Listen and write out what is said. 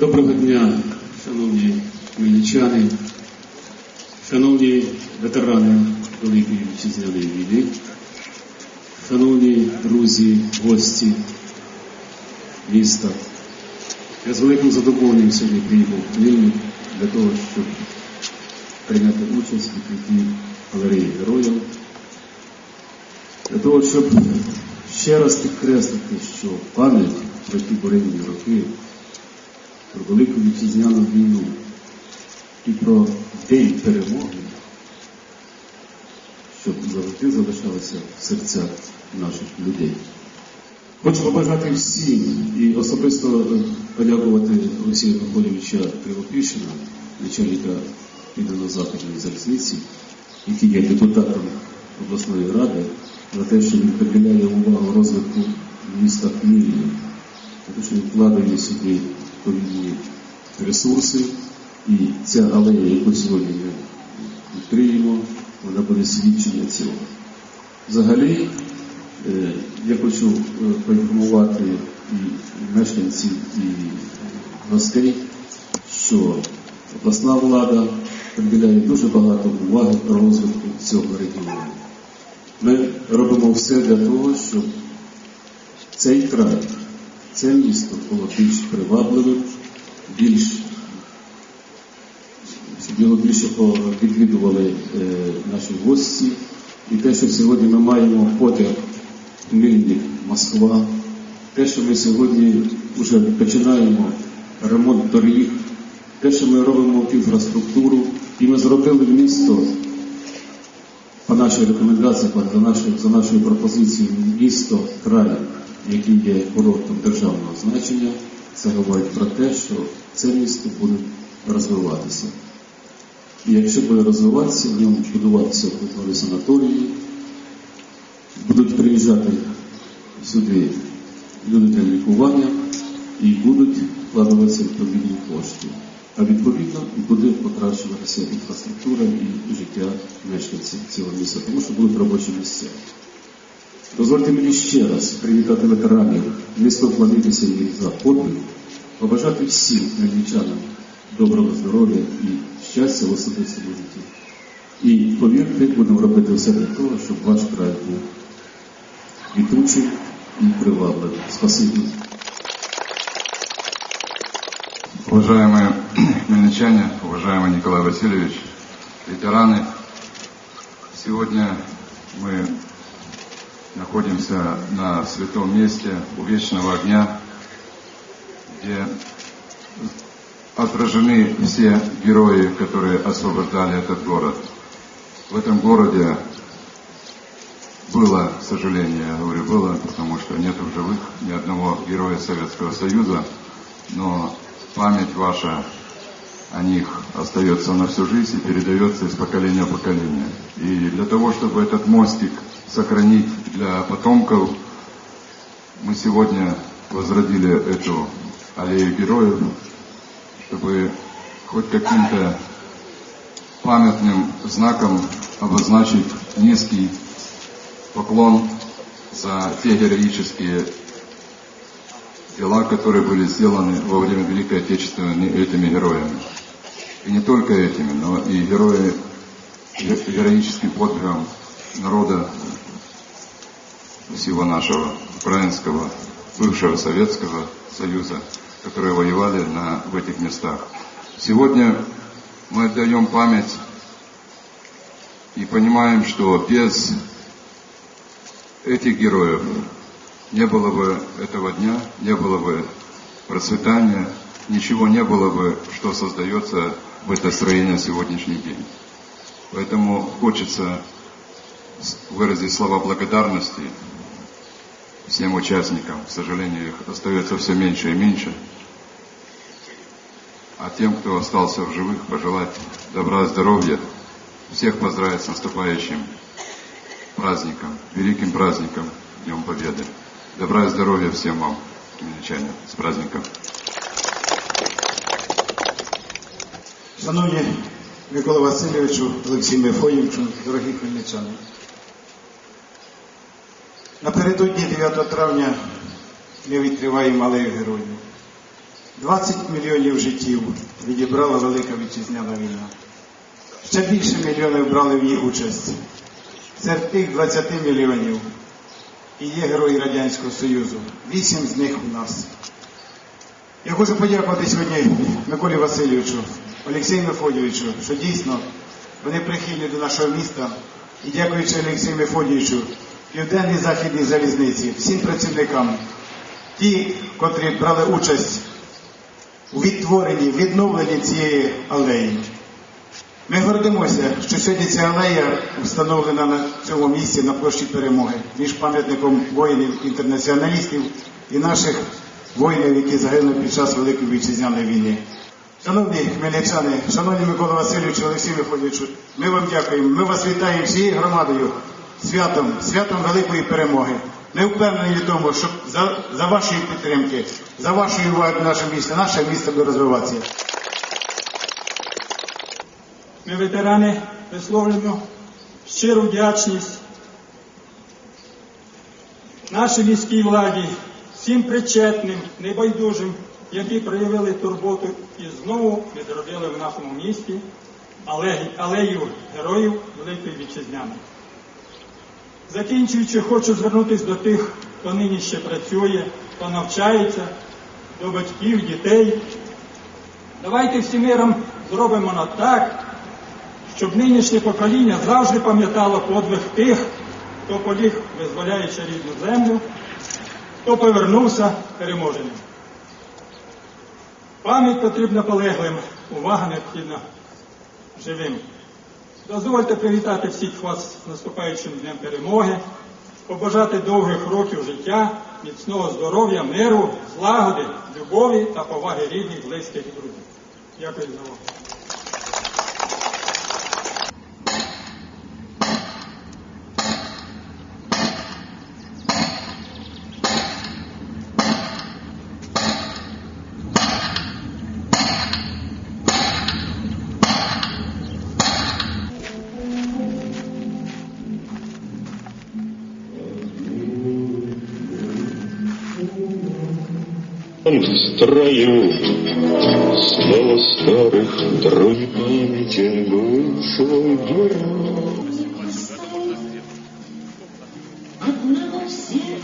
Доброго дня, шановні хмельничани, шановні ветерани Великої Вітчизняної війни, шановні друзі, гості міста. Я з великим задоволенням сьогодні приїхав в Хмельник для того, щоб прийняти участь у відкритті галереї героїв, для того, щоб ще раз підкреслити, що пам'ять про ті буремні роки про Велику Вітчизняну війну і про День перемоги, щоб завжди залишалося в серцях наших людей. Хочу побажати всім і особисто подякувати Олексія Анатолійовича Кривопішина, начальника Південно-Західної залізниці, який є депутатом обласної ради, за те, що він приділяє увагу розвитку міста Хмельника тому що він вкладає сюди відповідні ресурси, і ця алея, яку сьогодні ми відкриємо, вона буде свідчення цього. Взагалі, е, я хочу е, поінформувати і мешканців, і гостей, що обласна влада приділяє дуже багато уваги розвитку цього регіону. Ми робимо все для того, щоб цей край, це місто було більш привабливим, більш його більше відвідували е, наші гості. І те, що сьогодні ми маємо потяг Хмельник, Москва, те, що ми сьогодні вже починаємо ремонт доріг, те, що ми робимо інфраструктуру, і ми зробили місто по нашій рекомендації, за нашою, за нашою пропозицією, місто, край, який є курортом державного значення, це говорить про те, що це місто буде розвиватися. І якщо буде розвиватися, в ньому будуватися культурні санаторії, будуть приїжджати сюди люди для лікування і будуть вкладуватися відповідні кошти. А відповідно покращуватися інфраструктура і життя мешканців цього міста, тому що будуть робочі місця. Дозвольте мені ще раз привітати ветеранів, низько вклонитися їм за подвиг, побажати всім хмельничанам доброго здоров'я і щастя в особистому житті. І повірте, будемо робити все для того, щоб ваш край був квітучий і привабливий. Спасибі. Уважаемые хмельничане, уважаемый Николай Васильевич, ветераны, сегодня мы находимся на святом месте у Вечного Огня, где отражены все герои, которые освобождали этот город. В этом городе было, к сожалению, я говорю было, потому что нет в живых ни одного героя Советского Союза, но память ваша о них остается на всю жизнь и передается из поколения в поколение. И для того, чтобы этот мостик сохранить для потомков, мы сегодня возродили эту аллею героев, чтобы хоть каким-то памятным знаком обозначить низкий поклон за те героические дела, которые были сделаны во время Великой Отечественной этими героями. И не только этими, но и герои ге- героическим подвигом народа всего нашего украинского, бывшего Советского Союза, которые воевали на, в этих местах. Сегодня мы отдаем память и понимаем, что без этих героев не было бы этого дня, не было бы процветания, ничего не было бы, что создается в это строение сегодняшний день. Поэтому хочется выразить слова благодарности всем участникам. К сожалению, их остается все меньше и меньше. А тем, кто остался в живых, пожелать добра, здоровья, всех поздравить с наступающим праздником, великим праздником, Днем Победы. Добра и здоровья всем вам, хмельничане, с праздником. Шановні Микола Васильовичу, Олексій Мефоєвичу, дорогі хмельничани. Напередодні 9 травня ми відкриваємо алею героїв. 20 мільйонів життів відібрала Велика Вітчизняна війна. Ще більше мільйонів брали в ній участь. Серед тих 20 мільйонів і є герої Радянського Союзу. Вісім з них у нас. Я хочу подякувати сьогодні Миколі Васильовичу, Олексію Мефодійовичу, що дійсно вони прихильні до нашого міста. І дякуючи Олексію Мефодійовичу, Південній Західній залізниці, всім працівникам, ті, котрі брали участь у відтворенні, відновленні цієї алеї. Ми гордимося, що сьогодні ця алея встановлена на цьому місці на площі перемоги між пам'ятником воїнів-інтернаціоналістів і наших воїнів, які загинули під час Великої вітчизняної війни. Шановні хмельничани, шановні Микола Васильовичу, Олексій Михайловичу, ми вам дякуємо. Ми вас вітаємо всією громадою святом, святом великої перемоги. Ми впевнені в тому, що за, за вашої підтримки, за вашої уваги до нашого міста, наше місто буде розвиватися. Ми, ветерани, висловлюємо щиру вдячність нашій міській владі, всім причетним, небайдужим, які проявили турботу і знову відродили в нашому місті алею героїв Великої Вітчизняної. Закінчуючи, хочу звернутися до тих, хто нині ще працює, хто навчається, до батьків, дітей. Давайте всі миром зробимо на так, щоб нинішнє покоління завжди пам'ятало подвиг тих, хто поліг, визволяючи рідну землю, хто повернувся переможеним. Пам'ять потрібна полеглим, увага необхідна живим. Дозвольте привітати всіх вас з наступаючим днем перемоги, побажати довгих років життя, міцного здоров'я, миру, злагоди, любові та поваги рідних, близьких і друзів. Дякую за увагу. В строю Снова старых дроне памяти был свой герой. Одного всех